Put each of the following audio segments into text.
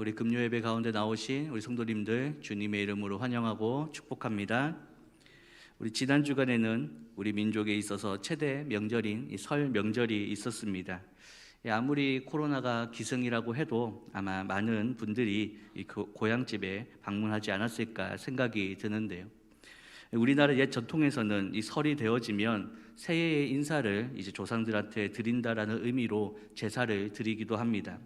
우리 금요 예배 가운데 나오신 우리 성도님들 주님의 이름으로 환영하고 축복합니다. 우리 지난 주간에는 우리 민족에 있어서 최대 명절인 이설 명절이 있었습니다. 예, 아무리 코로나가 기승이라고 해도 아마 많은 분들이 고향집에 방문하지 않았을까 생각이 드는데요. 우리나라 옛 전통에서는 이 설이 되어지면 새해의 인사를 이제 조상들한테 드린다라는 의미로 제사를 드리기도 합니다.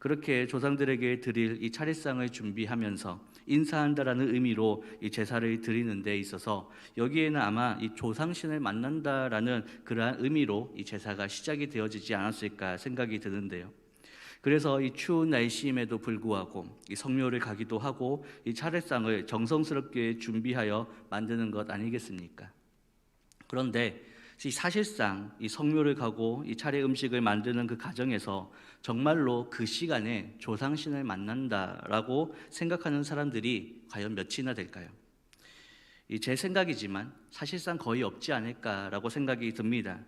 그렇게 조상들에게 드릴 이 차례상을 준비하면서 인사한다라는 의미로 이 제사를 드리는 데 있어서 여기에는 아마 이 조상신을 만난다라는 그러한 의미로 이 제사가 시작이 되어지지 않았을까 생각이 드는데요. 그래서 이 추운 날씨임에도 불구하고 이 성묘를 가기도 하고 이 차례상을 정성스럽게 준비하여 만드는 것 아니겠습니까? 그런데 이 사실상 이 성묘를 가고 이 차례 음식을 만드는 그 과정에서 정말로 그 시간에 조상신을 만난다라고 생각하는 사람들이 과연 몇이나 될까요? 이제 생각이지만 사실상 거의 없지 않을까라고 생각이 듭니다.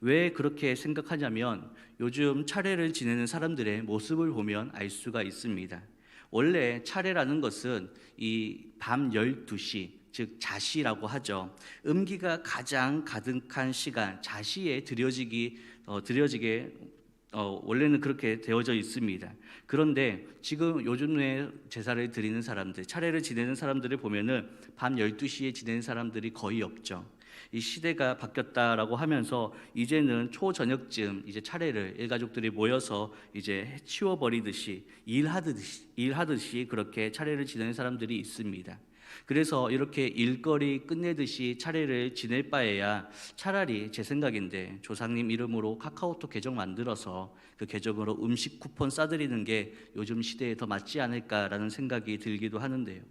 왜 그렇게 생각하냐면 요즘 차례를 지내는 사람들의 모습을 보면 알 수가 있습니다. 원래 차례라는 것은 이 밤 12시 즉 자시라고 하죠. 음기가 가장 가득한 시간 자시에 드려지기 어, 드려지게 어, 원래는 그렇게 되어져 있습니다. 그런데 지금 요즘에 제사를 드리는 사람들, 차례를 지내는 사람들을 보면은 밤 12시에 지내는 사람들이 거의 없죠. 이 시대가 바뀌었다라고 하면서 이제는 초저녁쯤 이제 차례를 일가족들이 모여서 이제 치워버리듯이 일하듯이 일하듯이 그렇게 차례를 지내는 사람들이 있습니다. 그래서 이렇게 일거리 끝내듯이 차례를 지낼 바에야 차라리 제 생각인데 조상님 이름으로 카카오톡 계정 만들어서 그 계정으로 음식 쿠폰 싸드리는 게 요즘 시대에 더 맞지 않을까라는 생각이 들기도 하는데요.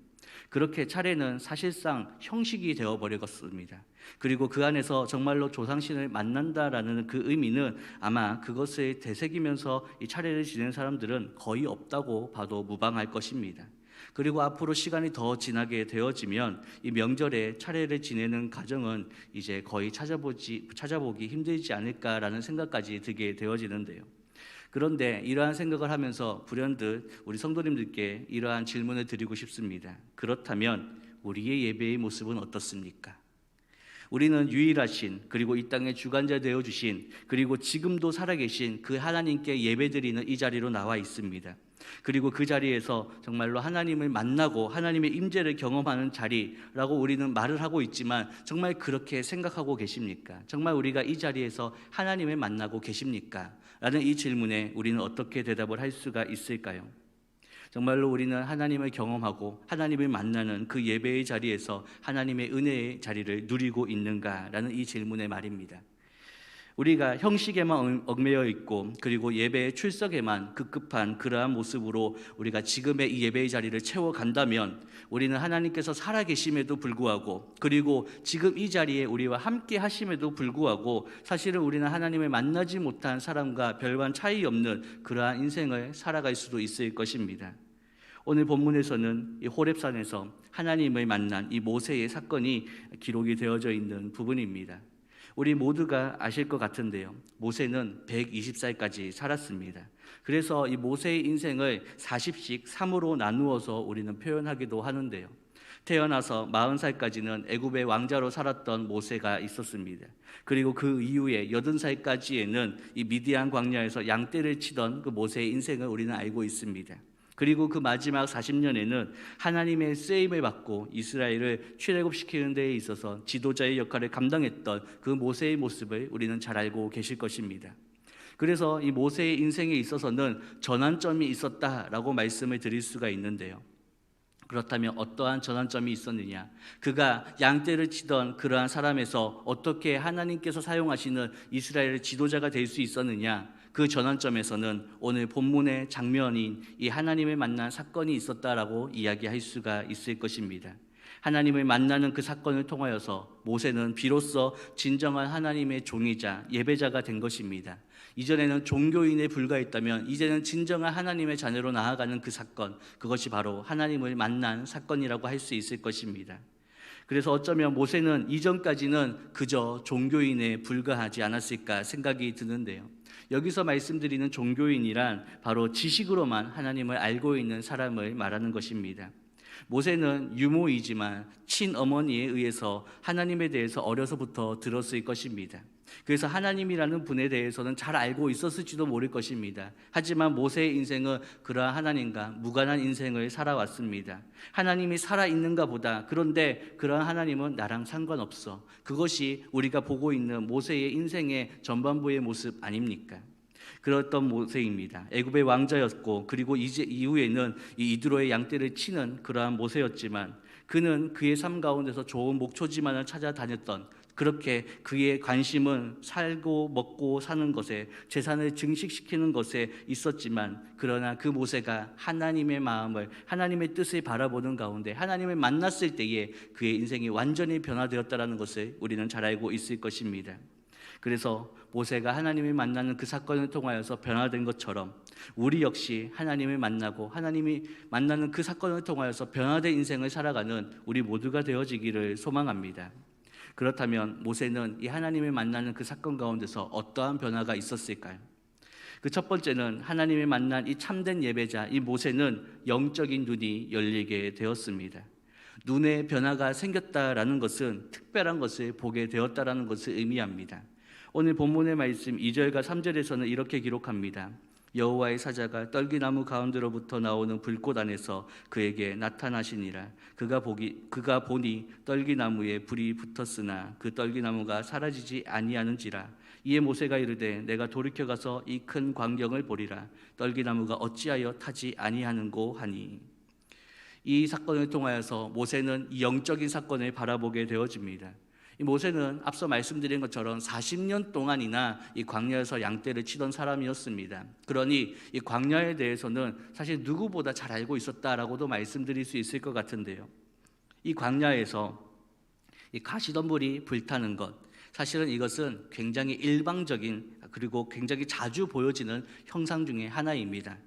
그렇게 차례는 사실상 형식이 되어 버렸습니다. 그리고 그 안에서 정말로 조상신을 만난다라는 그 의미는 아마 그것을 되새기면서 이 차례를 지내는 사람들은 거의 없다고 봐도 무방할 것입니다. 그리고 앞으로 시간이 더 지나게 되어지면 이 명절에 차례를 지내는 가정은 이제 거의 찾아보지 찾아보기 힘들지 않을까라는 생각까지 들게 되어지는데요. 그런데 이러한 생각을 하면서 불현듯 우리 성도님들께 이러한 질문을 드리고 싶습니다. 그렇다면 우리의 예배의 모습은 어떻습니까? 우리는 유일하신 그리고 이 땅의 주관자 되어 주신 그리고 지금도 살아계신 그 하나님께 예배드리는 이 자리로 나와 있습니다. 그리고 그 자리에서 정말로 하나님을 만나고 하나님의 임재를 경험하는 자리라고 우리는 말을 하고 있지만 정말 그렇게 생각하고 계십니까? 정말 우리가 이 자리에서 하나님을 만나고 계십니까? 라는 이 질문에 우리는 어떻게 대답을 할 수가 있을까요? 정말로 우리는 하나님을 경험하고 하나님을 만나는 그 예배의 자리에서 하나님의 은혜의 자리를 누리고 있는가라는 이 질문의 말입니다. 우리가 형식에만 얽매여 있고 그리고 예배의 출석에만 급급한 그러한 모습으로 우리가 지금의 이 예배의 자리를 채워 간다면 우리는 하나님께서 살아 계심에도 불구하고 그리고 지금 이 자리에 우리와 함께 하심에도 불구하고 사실은 우리는 하나님을 만나지 못한 사람과 별반 차이 없는 그러한 인생을 살아갈 수도 있을 것입니다. 오늘 본문에서는 이 호렙산에서 하나님을 만난 이 모세의 사건이 기록이 되어져 있는 부분입니다. 우리 모두가 아실 것 같은데요. 모세는 120살까지 살았습니다. 그래서 이 모세의 인생을 40씩 3으로 나누어서 우리는 표현하기도 하는데요. 태어나서 40살까지는 애굽의 왕자로 살았던 모세가 있었습니다. 그리고 그 이후에 80살까지에는 이 미디안 광야에서 양떼를 치던 그 모세의 인생을 우리는 알고 있습니다. 그리고 그 마지막 40년에는 하나님의 쓰임을 받고 이스라엘을 출애굽시키는 데에 있어서 지도자의 역할을 감당했던 그 모세의 모습을 우리는 잘 알고 계실 것입니다. 그래서 이 모세의 인생에 있어서는 전환점이 있었다라고 말씀을 드릴 수가 있는데요. 그렇다면 어떠한 전환점이 있었느냐? 그가 양떼를 치던 그러한 사람에서 어떻게 하나님께서 사용하시는 이스라엘의 지도자가 될 수 있었느냐? 그 전환점에서는 오늘 본문의 장면인 이 하나님을 만난 사건이 있었다라고 이야기할 수가 있을 것입니다. 하나님을 만나는 그 사건을 통하여서 모세는 비로소 진정한 하나님의 종이자 예배자가 된 것입니다. 이전에는 종교인에 불과했다면 이제는 진정한 하나님의 자녀로 나아가는 그 사건, 그것이 바로 하나님을 만난 사건이라고 할 수 있을 것입니다. 그래서 어쩌면 모세는 이전까지는 그저 종교인에 불과하지 않았을까 생각이 드는데요. 여기서 말씀드리는 종교인이란 바로 지식으로만 하나님을 알고 있는 사람을 말하는 것입니다. 모세는 유모이지만 친어머니에 의해서 하나님에 대해서 어려서부터 들었을 것입니다. 그래서 하나님이라는 분에 대해서는 잘 알고 있었을지도 모를 것입니다. 하지만 모세의 인생은 그러한 하나님과 무관한 인생을 살아왔습니다. 하나님이 살아있는가 보다. 그런데 그러한 하나님은 나랑 상관없어. 그것이 우리가 보고 있는 모세의 인생의 전반부의 모습 아닙니까? 그랬던 모세입니다. 애굽의 왕자였고 그리고 이제 이후에는 이 이드로의 양떼를 치는 그러한 모세였지만 그는 그의 삶 가운데서 좋은 목초지만을 찾아다녔던 그렇게 그의 관심은 살고 먹고 사는 것에 재산을 증식시키는 것에 있었지만 그러나 그 모세가 하나님의 마음을 하나님의 뜻을 바라보는 가운데 하나님을 만났을 때에 그의 인생이 완전히 변화되었다라는 것을 우리는 잘 알고 있을 것입니다. 그래서 모세가 하나님을 만나는 그 사건을 통하여서 변화된 것처럼 우리 역시 하나님을 만나고 하나님이 만나는 그 사건을 통하여서 변화된 인생을 살아가는 우리 모두가 되어지기를 소망합니다. 그렇다면 모세는 이 하나님을 만나는 그 사건 가운데서 어떠한 변화가 있었을까요? 그 첫 번째는 하나님을 만난 이 참된 예배자 이 모세는 영적인 눈이 열리게 되었습니다. 눈에 변화가 생겼다라는 것은 특별한 것을 보게 되었다라는 것을 의미합니다. 오늘 본문의 말씀 2절과 3절에서는 이렇게 기록합니다. 여호와의 사자가 떨기나무 가운데로부터 나오는 불꽃 안에서 그에게 나타나시니라. 그가 보기 그가 보니 떨기나무에 불이 붙었으나 그 떨기나무가 사라지지 아니하는지라. 이에 모세가 이르되 내가 돌이켜 가서 이 큰 광경을 보리라. 떨기나무가 어찌하여 타지 아니하는고 하니. 이 사건을 통하여서 모세는 이 영적인 사건을 바라보게 되어집니다. 이 모세는 앞서 말씀드린 것처럼 40년 동안이나 이 광야에서 양떼를 치던 사람이었습니다. 그러니 이 광야에 대해서는 사실 누구보다 잘 알고 있었다라고도 말씀드릴 수 있을 것 같은데요. 이 광야에서 이 가시덤불이 불타는 것, 사실은 이것은 굉장히 일방적인 그리고 굉장히 자주 보여지는 형상 중의 하나입니다.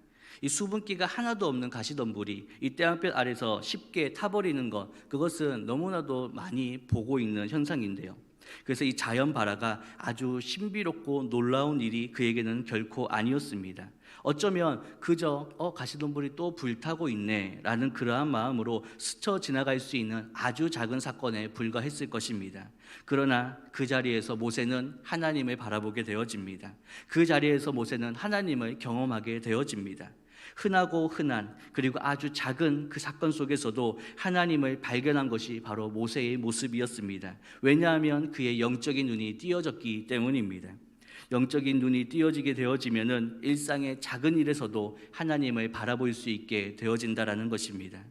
이 수분기가 하나도 없는 가시덤불이 이 태양빛 아래서 쉽게 타버리는 것 그것은 너무나도 많이 보고 있는 현상인데요. 그래서 이 자연 발화가 아주 신비롭고 놀라운 일이 그에게는 결코 아니었습니다. 어쩌면 그저 어 가시덤불이 또 불타고 있네라는 그러한 마음으로 스쳐 지나갈 수 있는 아주 작은 사건에 불과했을 것입니다. 그러나 그 자리에서 모세는 하나님을 바라보게 되어집니다. 그 자리에서 모세는 하나님을 경험하게 되어집니다. 흔하고 흔한 그리고 아주 작은 그 사건 속에서도 하나님을 발견한 것이 바로 모세의 모습이었습니다. 왜냐하면 그의 영적인 눈이 띄어졌기 때문입니다. 영적인 눈이 띄어지게 되어지면은 일상의 작은 일에서도 하나님을 바라볼 수 있게 되어진다라는 것입니다.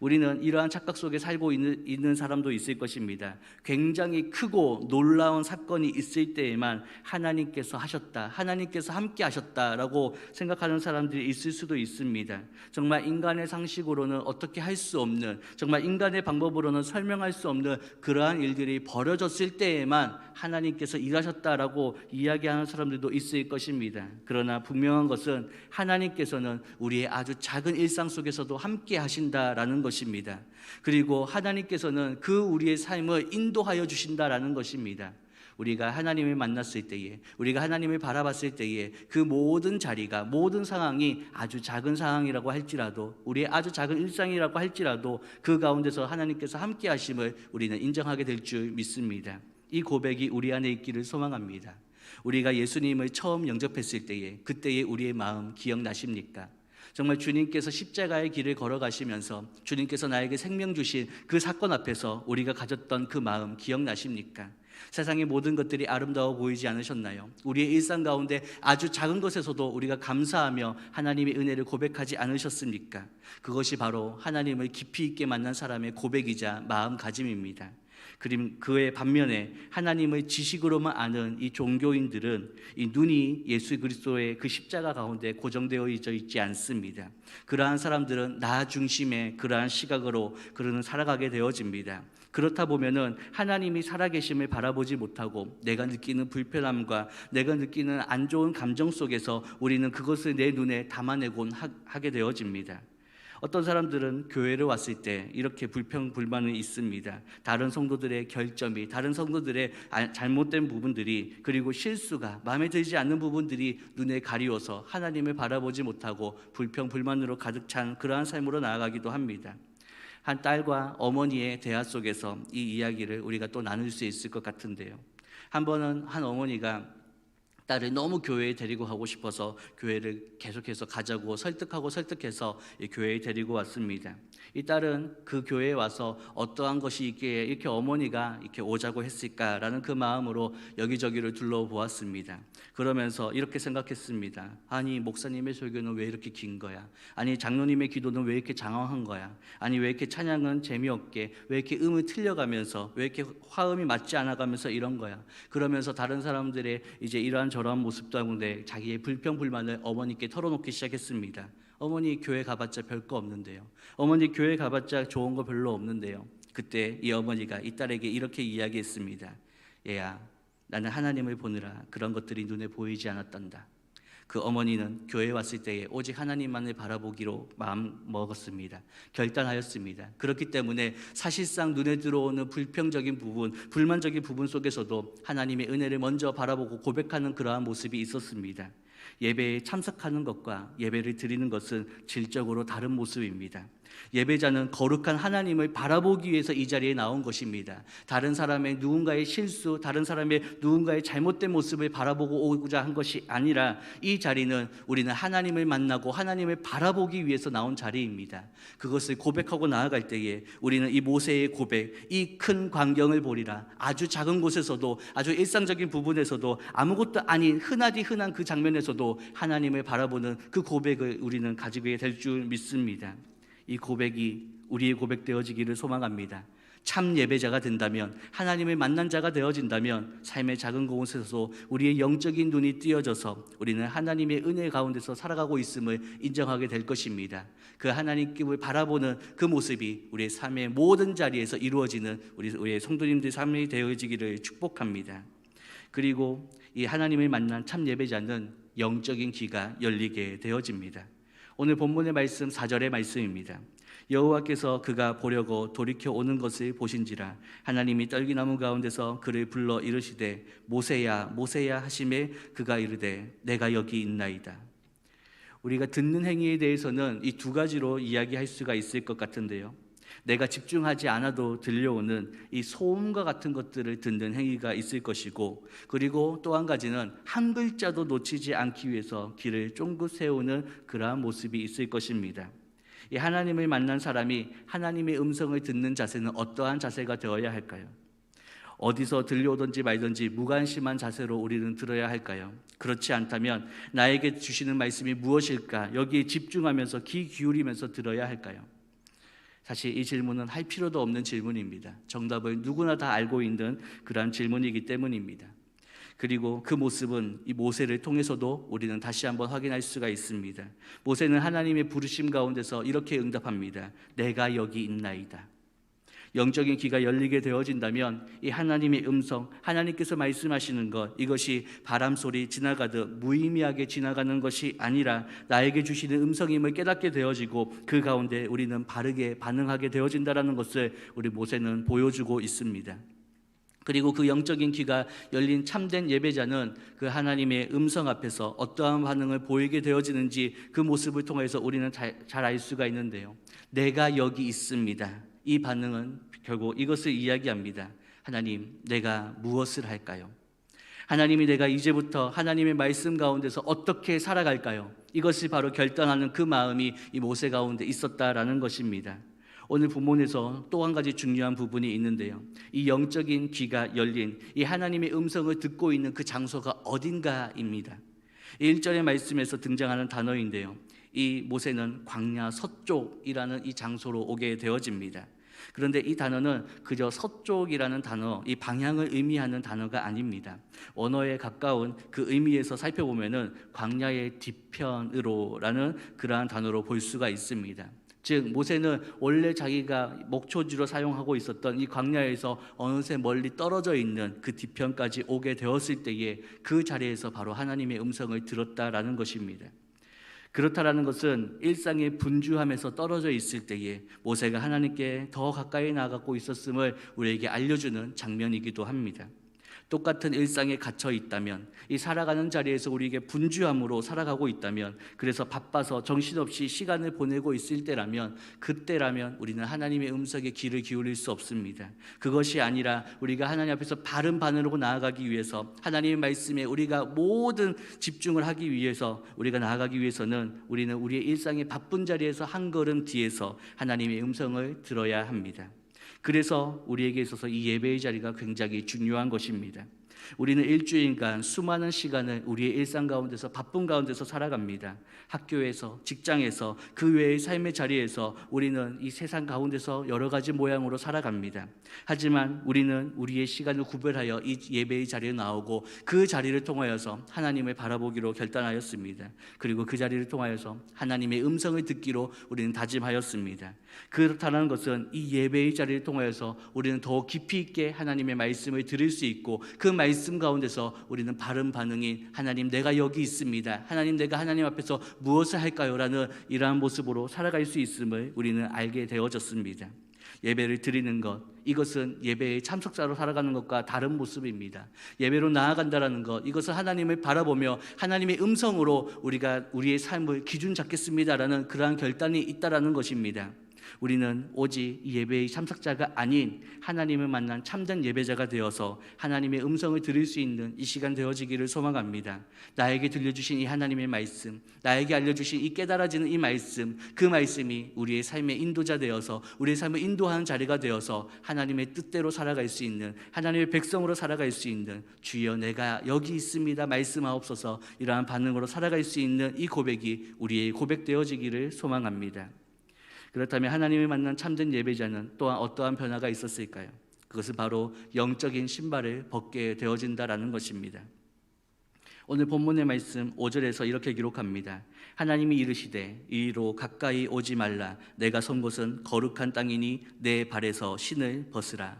우리는 이러한 착각 속에 살고 있는, 있는 사람도 있을 것입니다. 굉장히 크고 놀라운 사건이 있을 때에만 하나님께서 하셨다, 하나님께서 함께 하셨다라고 생각하는 사람들이 있을 수도 있습니다. 정말 인간의 상식으로는 어떻게 할 수 없는, 정말 인간의 방법으로는 설명할 수 없는 그러한 일들이 벌어졌을 때에만 하나님께서 일하셨다라고 이야기하는 사람들도 있을 것입니다. 그러나 분명한 것은 하나님께서는 우리의 아주 작은 일상 속에서도 함께 하신다라는 것 입니다. 그리고 하나님께서는 그 우리의 삶을 인도하여 주신다라는 것입니다. 우리가 하나님을 만났을 때에, 우리가 하나님을 바라봤을 때에 그 모든 자리가, 모든 상황이 아주 작은 상황이라고 할지라도, 우리의 아주 작은 일상이라고 할지라도 그 가운데서 하나님께서 함께 하심을 우리는 인정하게 될 줄 믿습니다. 이 고백이 우리 안에 있기를 소망합니다. 우리가 예수님을 처음 영접했을 때에, 그때의 우리의 마음 기억나십니까? 정말 주님께서 십자가의 길을 걸어가시면서 주님께서 나에게 생명 주신 그 사건 앞에서 우리가 가졌던 그 마음 기억나십니까? 세상의 모든 것들이 아름다워 보이지 않으셨나요? 우리의 일상 가운데 아주 작은 것에서도 우리가 감사하며 하나님의 은혜를 고백하지 않으셨습니까? 그것이 바로 하나님을 깊이 있게 만난 사람의 고백이자 마음가짐입니다. 그림 그의 반면에 하나님의 지식으로만 아는 이 종교인들은 이 눈이 예수 그리스도의 그 십자가 가운데 고정되어 있지 않습니다. 그러한 사람들은 나 중심의 그러한 시각으로 그러는 살아가게 되어집니다. 그렇다 보면은 하나님이 살아계심을 바라보지 못하고 내가 느끼는 불편함과 내가 느끼는 안 좋은 감정 속에서 우리는 그것을 내 눈에 담아내곤 하게 되어집니다. 어떤 사람들은 교회를 왔을 때 이렇게 불평 불만이 있습니다. 다른 성도들의 결점이, 다른 성도들의 아- 잘못된 부분들이 그리고 실수가 마음에 들지 않는 부분들이 눈에 가리워서 하나님을 바라보지 못하고 불평 불만으로 가득 찬 그러한 삶으로 나아가기도 합니다. 한 딸과 어머니의 대화 속에서 이 이야기를 우리가 또 나눌 수 있을 것 같은데요. 한 번은 한 어머니가 딸을 너무 교회에 데리고 가고 싶어서 교회를 계속해서 가자고 설득하고 설득해서 이 교회에 데리고 왔습니다. 이 딸은 그 교회에 와서 어떠한 것이 있기에 이렇게 어머니가 이렇게 오자고 했을까라는 그 마음으로 여기저기를 둘러보았습니다. 그러면서 이렇게 생각했습니다. 아니 목사님의 설교는 왜 이렇게 긴 거야? 아니 장로님의 기도는 왜 이렇게 장황한 거야? 아니 왜 이렇게 찬양은 재미없게 왜 이렇게 음을 틀려가면서 왜 이렇게 화음이 맞지 않아가면서 이런 거야? 그러면서 다른 사람들의 이제 이러한 저러한 모습 가운데 자기의 불평 불만을 어머니께 털어놓기 시작했습니다. 어머니 교회 가봤자 별거 없는데요. 어머니 교회 가봤자 좋은 거 별로 없는데요. 그때 이 어머니가 이 딸에게 이렇게 이야기했습니다. 얘야, 나는 하나님을 보느라 그런 것들이 눈에 보이지 않았단다. 그 어머니는 교회 왔을 때에 오직 하나님만을 바라보기로 마음 먹었습니다. 결단하였습니다. 그렇기 때문에 사실상 눈에 들어오는 불평적인 부분, 불만적인 부분 속에서도 하나님의 은혜를 먼저 바라보고 고백하는 그러한 모습이 있었습니다. 예배에 참석하는 것과 예배를 드리는 것은 질적으로 다른 모습입니다. 예배자는 거룩한 하나님을 바라보기 위해서 이 자리에 나온 것입니다. 다른 사람의 누군가의 실수, 다른 사람의 누군가의 잘못된 모습을 바라보고 오고자 한 것이 아니라 이 자리는 우리는 하나님을 만나고 하나님을 바라보기 위해서 나온 자리입니다. 그것을 고백하고 나아갈 때에 우리는 이 모세의 고백, 이 큰 광경을 보리라. 아주 작은 곳에서도 아주 일상적인 부분에서도 아무것도 아닌 흔하디 흔한 그 장면에서도 하나님을 바라보는 그 고백을 우리는 가지게 될 줄 믿습니다. 이 고백이 우리의 고백되어지기를 소망합니다. 참 예배자가 된다면 하나님을 만난 자가 되어진다면 삶의 작은 곳에서도 우리의 영적인 눈이 띄어져서 우리는 하나님의 은혜 가운데서 살아가고 있음을 인정하게 될 것입니다. 그 하나님께 바라보는 그 모습이 우리의 삶의 모든 자리에서 이루어지는 우리 우리의 성도님들 삶이 되어지기를 축복합니다. 그리고 이 하나님을 만난 참 예배자는 영적인 귀가 열리게 되어집니다. 오늘 본문의 말씀 4절의 말씀입니다. 여호와께서 그가 보려고 돌이켜 오는 것을 보신지라 하나님이 떨기나무 가운데서 그를 불러 이르시되 모세야 모세야 하심에 그가 이르되 내가 여기 있나이다. 우리가 듣는 행위에 대해서는 이 두 가지로 이야기할 수가 있을 것 같은데요. 내가 집중하지 않아도 들려오는 이 소음과 같은 것들을 듣는 행위가 있을 것이고 그리고 또 한 가지는 한 글자도 놓치지 않기 위해서 길을 쫑긋 세우는 그러한 모습이 있을 것입니다. 이 하나님을 만난 사람이 하나님의 음성을 듣는 자세는 어떠한 자세가 되어야 할까요? 어디서 들려오든지 말든지 무관심한 자세로 우리는 들어야 할까요? 그렇지 않다면 나에게 주시는 말씀이 무엇일까? 여기에 집중하면서 귀 기울이면서 들어야 할까요? 사실 이 질문은 할 필요도 없는 질문입니다. 정답을 누구나 다 알고 있는 그러한 질문이기 때문입니다. 그리고 그 모습은 이 모세를 통해서도 우리는 다시 한번 확인할 수가 있습니다. 모세는 하나님의 부르심 가운데서 이렇게 응답합니다. 내가 여기 있나이다. 영적인 귀가 열리게 되어진다면 이 하나님의 음성, 하나님께서 말씀하시는 것 이것이 바람 소리 지나가듯 무의미하게 지나가는 것이 아니라 나에게 주시는 음성임을 깨닫게 되어지고 그 가운데 우리는 바르게 반응하게 되어진다라는 것을 우리 모세는 보여주고 있습니다. 그리고 그 영적인 귀가 열린 참된 예배자는 그 하나님의 음성 앞에서 어떠한 반응을 보이게 되어지는지 그 모습을 통해서 우리는 잘 알 수가 있는데요. 내가 여기 있습니다. 이 반응은 결국 이것을 이야기합니다. 하나님, 내가 무엇을 할까요? 하나님이 내가 이제부터 하나님의 말씀 가운데서 어떻게 살아갈까요? 이것이 바로 결단하는 그 마음이 이 모세 가운데 있었다라는 것입니다. 오늘 본문에서 또 한 가지 중요한 부분이 있는데요. 이 영적인 귀가 열린 이 하나님의 음성을 듣고 있는 그 장소가 어딘가입니다. 1절의 말씀에서 등장하는 단어인데요. 이 모세는 광야 서쪽이라는 이 장소로 오게 되어집니다. 그런데 이 단어는 그저 서쪽이라는 단어, 이 방향을 의미하는 단어가 아닙니다. 원어에 가까운 그 의미에서 살펴보면은 광야의 뒤편으로라는 그러한 단어로 볼 수가 있습니다. 즉 모세는 원래 자기가 목초지로 사용하고 있었던 이 광야에서 어느새 멀리 떨어져 있는 그 뒤편까지 오게 되었을 때에 그 자리에서 바로 하나님의 음성을 들었다라는 것입니다. 그렇다라는 것은 일상의 분주함에서 떨어져 있을 때에 모세가 하나님께 더 가까이 나아가고 있었음을 우리에게 알려주는 장면이기도 합니다. 똑같은 일상에 갇혀 있다면 이 살아가는 자리에서 우리에게 분주함으로 살아가고 있다면 그래서 바빠서 정신없이 시간을 보내고 있을 때라면 그때라면 우리는 하나님의 음성에 귀를 기울일 수 없습니다. 그것이 아니라 우리가 하나님 앞에서 바른 반으로 나아가기 위해서 하나님의 말씀에 우리가 모든 집중을 하기 위해서 우리가 나아가기 위해서는 우리는 우리의 일상의 바쁜 자리에서 한 걸음 뒤에서 하나님의 음성을 들어야 합니다. 그래서 우리에게 있어서 이 예배의 자리가 굉장히 중요한 것입니다. 우리는 일주일간 수많은 시간을 우리의 일상 가운데서 바쁜 가운데서 살아갑니다. 학교에서, 직장에서, 그 외의 삶의 자리에서 우리는 이 세상 가운데서 여러 가지 모양으로 살아갑니다. 하지만 우리는 우리의 시간을 구별하여 이 예배의 자리에 나오고 그 자리를 통하여서 하나님을 바라보기로 결단하였습니다. 그리고 그 자리를 통하여서 하나님의 음성을 듣기로 우리는 다짐하였습니다. 그렇다는 것은 이 예배의 자리를 통하여서 우리는 더 깊이 있게 하나님의 말씀을 들을 수 있고 그 말씀 가운데서 우리는 바른 반응인 하나님 내가 여기 있습니다. 하나님 내가 하나님 앞에서 무엇을 할까요라는 이러한 모습으로 살아갈 수 있음을 우리는 알게 되어졌습니다. 예배를 드리는 것 이것은 예배의 참석자로 살아가는 것과 다른 모습입니다. 예배로 나아간다라는 것 이것은 하나님을 바라보며 하나님의 음성으로 우리가 우리의 삶을 기준 잡겠습니다라는 그러한 결단이 있다라는 것입니다. 우리는 오직 이 예배의 참석자가 아닌 하나님을 만난 참된 예배자가 되어서 하나님의 음성을 들을 수 있는 이 시간 되어지기를 소망합니다. 나에게 들려주신 이 하나님의 말씀, 나에게 알려주신 이 깨달아지는 이 말씀, 그 말씀이 우리의 삶의 인도자 되어서 우리의 삶을 인도하는 자리가 되어서 하나님의 뜻대로 살아갈 수 있는 하나님의 백성으로 살아갈 수 있는 주여 내가 여기 있습니다 말씀하옵소서 이러한 반응으로 살아갈 수 있는 이 고백이 우리의 고백되어지기를 소망합니다. 그렇다면 하나님을 만난 참된 예배자는 또한 어떠한 변화가 있었을까요? 그것은 바로 영적인 신발을 벗게 되어진다라는 것입니다. 오늘 본문의 말씀 5절에서 이렇게 기록합니다. 하나님이 이르시되 이리로 가까이 오지 말라 내가 선 곳은 거룩한 땅이니 내 발에서 신을 벗으라.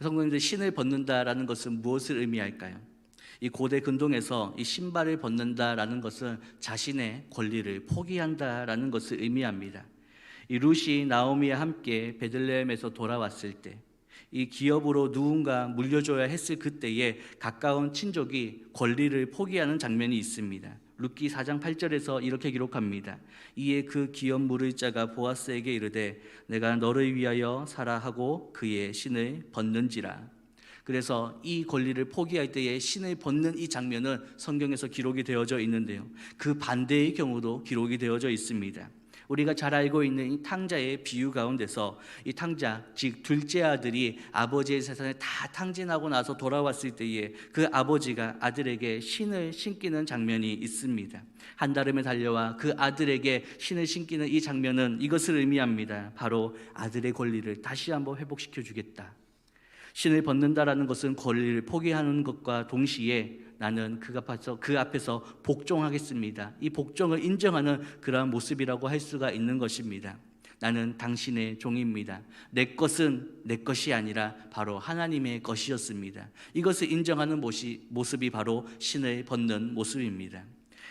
성도님들 신을 벗는다라는 것은 무엇을 의미할까요? 이 고대 근동에서 이 신발을 벗는다라는 것은 자신의 권리를 포기한다라는 것을 의미합니다. 이 루시 나오미와 함께 베들레헴에서 돌아왔을 때 이 기업으로 누군가 물려줘야 했을 그때에 가까운 친족이 권리를 포기하는 장면이 있습니다. 룻기 4장 8절에서 이렇게 기록합니다. 이에 그 기업 물을 자가 보아스에게 이르되 내가 너를 위하여 살아 하고 그의 신을 벗는지라. 그래서 이 권리를 포기할 때에 신을 벗는 이 장면은 성경에서 기록이 되어져 있는데요. 그 반대의 경우도 기록이 되어져 있습니다. 우리가 잘 알고 있는 이 탕자의 비유 가운데서 이 탕자 즉 둘째 아들이 아버지의 세상에 다 탕진하고 나서 돌아왔을 때에 그 아버지가 아들에게 신을 신기는 장면이 있습니다. 한달음에 달려와 그 아들에게 신을 신기는 이 장면은 이것을 의미합니다. 바로 아들의 권리를 다시 한번 회복시켜 주겠다. 신을 벗는다라는 것은 권리를 포기하는 것과 동시에 나는 그 앞에서 그 앞에서 복종하겠습니다. 이 복종을 인정하는 그러한 모습이라고 할 수가 있는 것입니다. 나는 당신의 종입니다. 내 것은 내 것이 아니라 바로 하나님의 것이었습니다. 이것을 인정하는 모습이 바로 신을 벗는 모습입니다.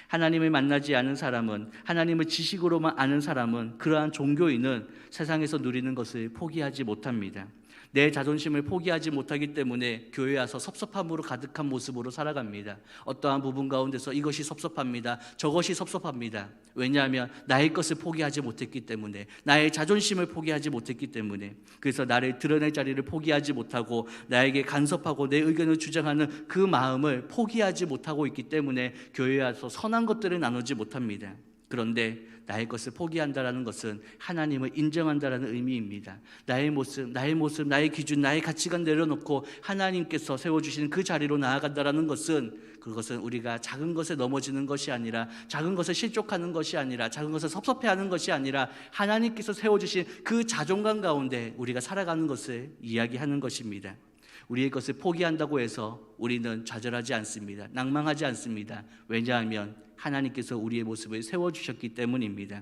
하나님을 만나지 않은 사람은 하나님을 지식으로만 아는 사람은 그러한 종교인은 세상에서 누리는 것을 포기하지 못합니다. 내 자존심을 포기하지 못하기 때문에 교회에 와서 섭섭함으로 가득한 모습으로 살아갑니다. 어떠한 부분 가운데서 이것이 섭섭합니다. 저것이 섭섭합니다. 왜냐하면 나의 것을 포기하지 못했기 때문에 나의 자존심을 포기하지 못했기 때문에 그래서 나를 드러낼 자리를 포기하지 못하고 나에게 간섭하고 내 의견을 주장하는 그 마음을 포기하지 못하고 있기 때문에 교회에 와서 선한 것들을 나누지 못합니다. 그런데 나의 것을 포기한다라는 것은 하나님을 인정한다라는 의미입니다. 나의 모습, 나의 모습, 나의 기준, 나의 가치관 내려놓고 하나님께서 세워주시는 그 자리로 나아간다라는 것은 그것은 우리가 작은 것에 넘어지는 것이 아니라 작은 것에 실족하는 것이 아니라 작은 것에 섭섭해하는 것이 아니라 하나님께서 세워주신 그 자존감 가운데 우리가 살아가는 것을 이야기하는 것입니다. 우리의 것을 포기한다고 해서 우리는 좌절하지 않습니다. 낭망하지 않습니다. 왜냐하면 하나님께서 우리의 모습을 세워주셨기 때문입니다.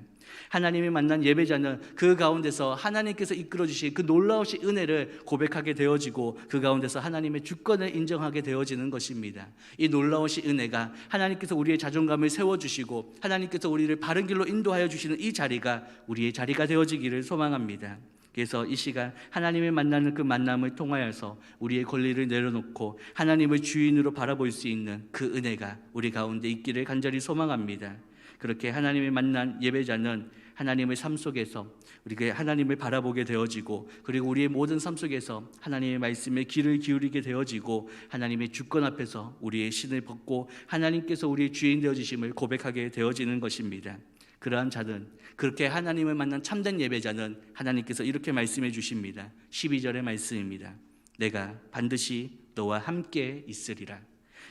하나님이 만난 예배자는 그 가운데서 하나님께서 이끌어 주신 그 놀라우신 은혜를 고백하게 되어지고 그 가운데서 하나님의 주권을 인정하게 되어지는 것입니다. 이 놀라우신 은혜가 하나님께서 우리의 자존감을 세워 주시고 하나님께서 우리를 바른 길로 인도하여 주시는 이 자리가 우리의 자리가 되어지기를 소망합니다. 그래서 이 시간 하나님을 만나는 그 만남을 통하여서 우리의 권리를 내려놓고 하나님을 주인으로 바라볼 수 있는 그 은혜가 우리 가운데 있기를 간절히 소망합니다. 그렇게 하나님을 만난 예배자는 하나님의 삶 속에서 우리가 하나님을 바라보게 되어지고 그리고 우리의 모든 삶 속에서 하나님의 말씀에 귀를 기울이게 되어지고 하나님의 주권 앞에서 우리의 신을 벗고 하나님께서 우리의 주인 되어 주심을 고백하게 되어지는 것입니다. 그러한 자는 그렇게 하나님을 만난 참된 예배자는 하나님께서 이렇게 말씀해 주십니다. 12절의 말씀입니다. 내가 반드시 너와 함께 있으리라.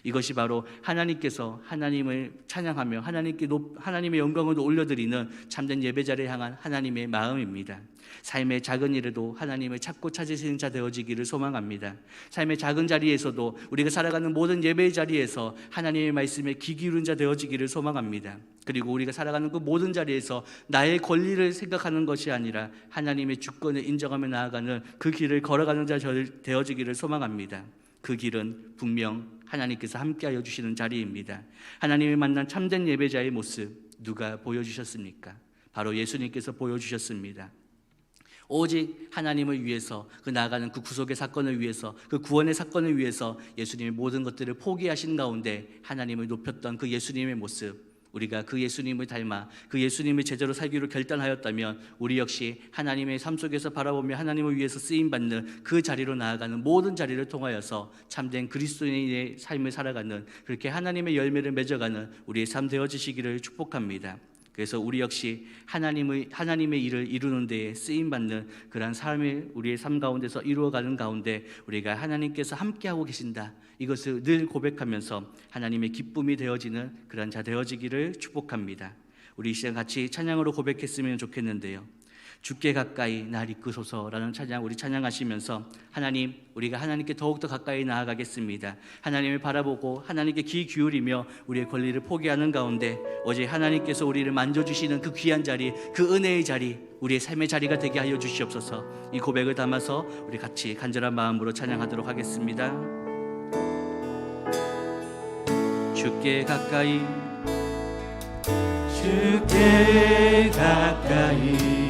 이것이 바로 하나님께서 하나님을 찬양하며 하나님께 높, 하나님의 영광을 올려드리는 참된 예배자를 향한 하나님의 마음입니다. 삶의 작은 일에도 하나님을 찾고 찾으시는 자 되어지기를 소망합니다. 삶의 작은 자리에서도 우리가 살아가는 모든 예배의 자리에서 하나님의 말씀에 귀 기울인 자 되어지기를 소망합니다. 그리고 우리가 살아가는 그 모든 자리에서 나의 권리를 생각하는 것이 아니라 하나님의 주권을 인정하며 나아가는 그 길을 걸어가는 자 되어지기를 소망합니다. 그 길은 분명 하나님께서 함께하여 주시는 자리입니다. 하나님을 만난 참된 예배자의 모습 누가 보여주셨습니까? 바로 예수님께서 보여주셨습니다. 오직 하나님을 위해서 그 나아가는 그 구속의 사건을 위해서 그 구원의 사건을 위해서 예수님의 모든 것들을 포기하신 가운데 하나님을 높였던 그 예수님의 모습 우리가 그 예수님을 닮아 그 예수님의 제자로 살기로 결단하였다면 우리 역시 하나님의 삶 속에서 바라보며 하나님을 위해서 쓰임 받는 그 자리로 나아가는 모든 자리를 통하여서 참된 그리스도인의 삶을 살아가는 그렇게 하나님의 열매를 맺어가는 우리의 삶 되어지시기를 축복합니다. 그래서 우리 역시 하나님의 하나님의 일을 이루는 데에 쓰임 받는 그러한 삶을 우리의 삶 가운데서 이루어가는 가운데 우리가 하나님께서 함께하고 계신다. 이것을 늘 고백하면서 하나님의 기쁨이 되어지는 그런 자 되어지기를 축복합니다. 우리 이 시간 같이 찬양으로 고백했으면 좋겠는데요. 주께 가까이 날 이끄소서라는 찬양 우리 찬양하시면서 하나님 우리가 하나님께 더욱더 가까이 나아가겠습니다. 하나님을 바라보고 하나님께 귀 기울이며 우리의 권리를 포기하는 가운데 어제 하나님께서 우리를 만져주시는 그 귀한 자리 그 은혜의 자리 우리의 삶의 자리가 되게 하여 주시옵소서 이 고백을 담아서 우리 같이 간절한 마음으로 찬양하도록 하겠습니다. 주께 가까이 주께 가까이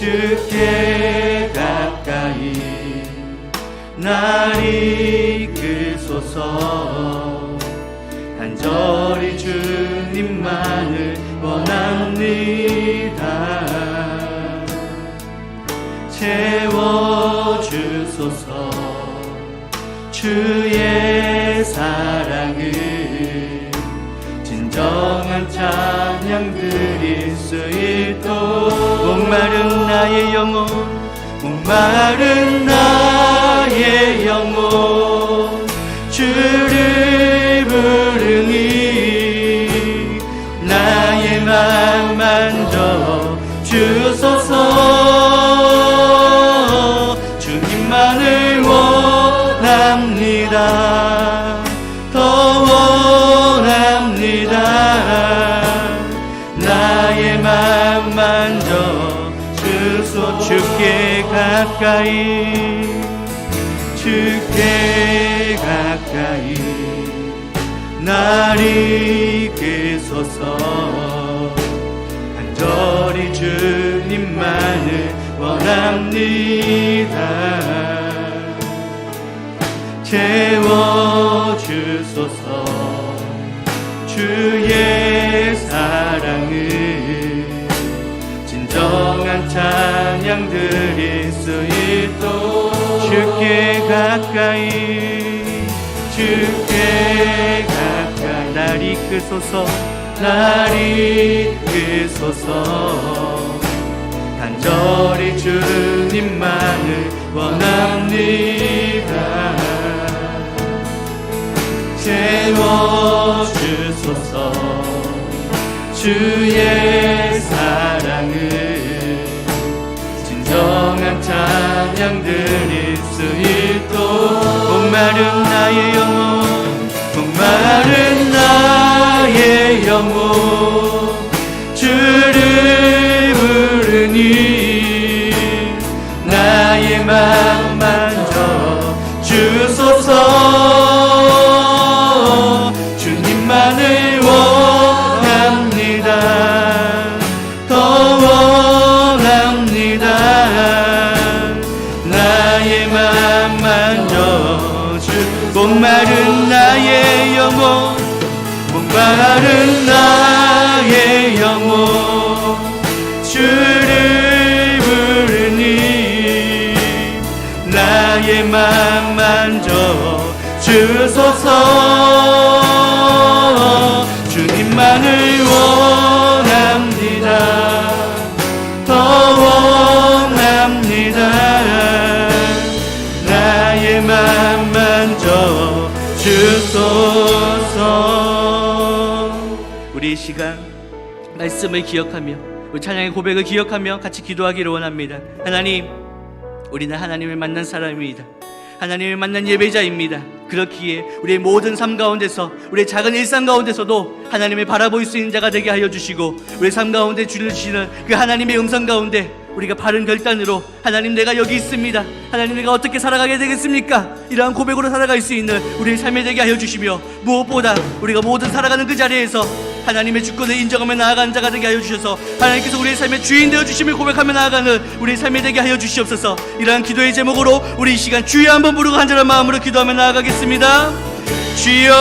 주께 가까이 날 이끄소서. 간절히 주님만을 원합니다. 채워주소서. 주의 사랑을 진정한 찬양 드릴 수 있도록 목마른 나의 영혼 목마른 나의 영혼 가까이 주께 가까이 날 이끄소서. 간절히 주님만을 원합니다. 채워주소서. 주의 사랑 찬양 드릴 수 있도록 주께 가까이 주께 가까이 날 이끄소서 날 이끄소서. 간절히 주님만을 원합니다. 채워주소서. 주의 사랑을 진 정한 찬양 드릴 수 있도록 목마른 나의 영혼 목마른 나의 영혼 주를 부르니 나의 맘 우리 이 시간 말씀을 기억하며 우리 찬양의 고백을 기억하며 같이 기도하기를 원합니다 하나님 우리는 하나님을 만난 사람입니다. 하나님을 만난 예배자입니다. 그렇기에 우리의 모든 삶 가운데서 우리의 작은 일상 가운데서도 하나님을 바라볼 수 있는 자가 되게 하여 주시고 우리의 삶 가운데 주시는 그 하나님의 음성 가운데 우리가 바른 결단으로 하나님 내가 여기 있습니다. 하나님 내가 어떻게 살아가게 되겠습니까? 이러한 고백으로 살아갈 수 있는 우리의 삶이 되게 하여 주시며 무엇보다 우리가 모든 살아가는 그 자리에서 하나님의 주권을 인정하며 나아가는 자가 되게 하여 주셔서 하나님께서 우리의 삶의 주인 되어 주심을 고백하며 나아가는 우리의 삶이 되게 하여 주시옵소서 이러한 기도의 제목으로 우리 이 시간 주여 한번 부르고 간절한 마음으로 기도하며 나아가 기도하겠습니다. 주여